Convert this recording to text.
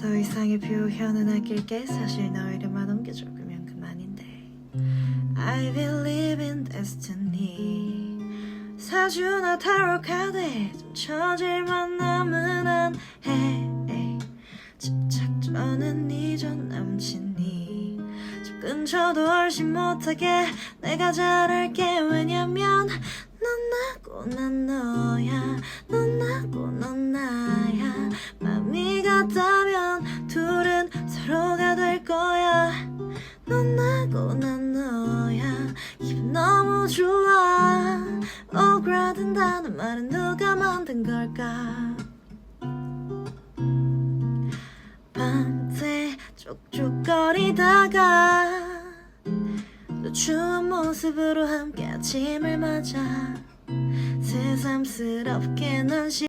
더 이상의 표현은 아낄게. 사실 너 이름만 옮겨줘 그면 그만인데. I believe in destiny. 사주나 타로 카드에 좀 처질 만 남은 안해. 집착조는 네전 남친이. 집 근처도 훨씬 못하게 내가 잘할게. 왜냐면 넌 나고 난너 넌 나고 난 너야. 기분 너무 좋아. 오그라든다는 말은 누가 만든 걸까? 밤새 쪽쪽거리다가 너 추운 모습으로 함께 아침을 맞아 새삼스럽게 넌